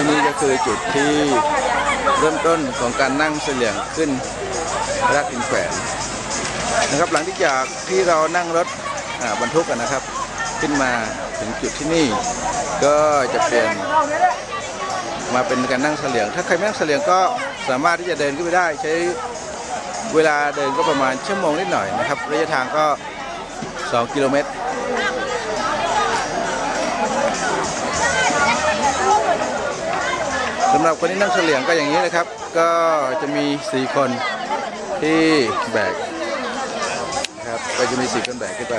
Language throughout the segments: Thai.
ที่นี่ก็คือจุดที่เริ่มต้นของการนั่งเสลี่ยงขึ้นรักอินแขวนนะครับหลังจากที่เรานั่งรถบรรทุกกันนะครับ ขึ้นมาถึงจุดที่นี่ ก็จะเปลี่ยนมาเป็นการนั่งเสลี่ยง ถ้าใครไม่นั่งเสลี่ยงก็สามารถที่จะเดินขึ้นไปได้ ใช้เวลาเดินก็ประมาณชั่วโมงนิดหน่อยนะครับระยะทางก็ 2 กิโลเมตรำหรับคนที่นั่งเฉลียงก็อย่างนี้นะครับ ก็จะมี4คนที่แบกครับก็จะมี4คนแบกขึ้นไป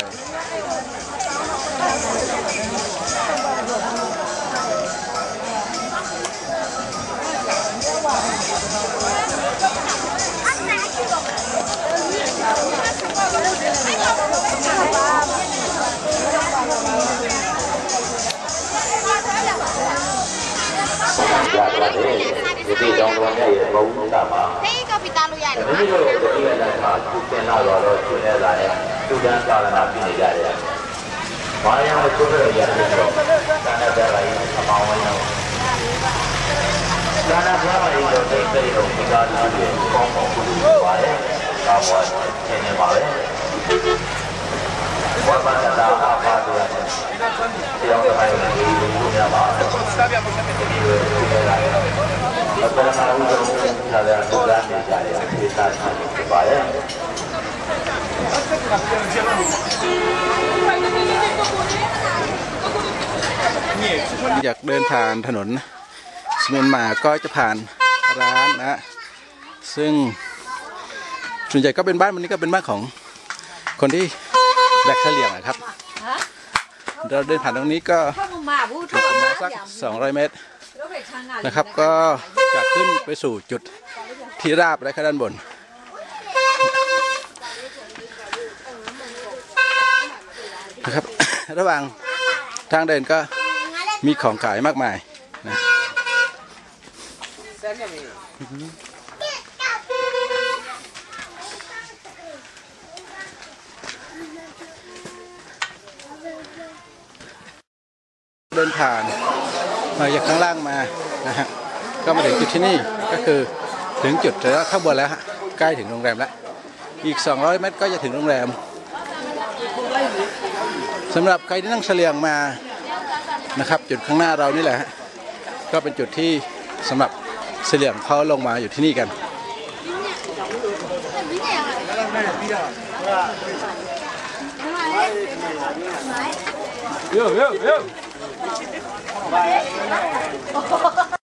ပါတယ်ဒီပြည်တော်တော်မြတ်ရဲ့ဘုံတာမှာဖေးကပီတာလို့ရတယ်ဒီလိုဒီလိုလည်းမှာသူတင်လာတော့ရှင်နေတာလေသူတန်းသာလနာပြနေကြတယ်။ဘာရအောင်သူ့ရဲ့ရတယ်တော့သာနာပြလာရင်အမောင်းဝင်တော့သာနာပြလာရင်တော့တိတ်တိတ်တော့ဒီကားသားတွေကောင်းကောင်းပြုပါလေ။ဒါပေါ်ရှင်းနေပါလေ။ဝါပါတာအာပါတို့ရတယ်။တရားတော်ရဲ့ဒီလိုများပါဒီလိုဒီလိုအပ္ပနာဟုသောဆရာတော်ဘုရားနေကြတ อยากเดินผ่านถนนเมียนมาก็จะผ่านร้านนะ ซึ่งส่วนใหญ่ก็เป็นบ้านวันนี้ก็เป็นบ้านของคนที่แบกเฉลี่ยงนะครับ เราเดินผ่านตรงนี้ก็ถ้ามึงมาบูอยู่ประมาณสัก200 เมตรนะครับ ก็จะขึ้นไปสู่จุดที่ราบและข้างด้านบน นะครับ ระหว่างทางเดินก็มีของขายมากมายนะ ดินผ่านมาจากข้างล่างมานะฮะก็มาถึงจุดที่นี่ก็คือถึงจุดแล้วข้างบนแล้วฮะใกล้ถึงโรงแรมแล้วอีก 200 เมตรก็จะถึงโรงแรมสำหรับใครที่นั่งเฉลียงมานะครับจุดข้างหน้าเรานี่แหละฮะก็เป็นจุดที่สำหรับเฉลียงเขาลงมาอยู่ที่นี่กัน Yo, yo, yo. ハハハハ!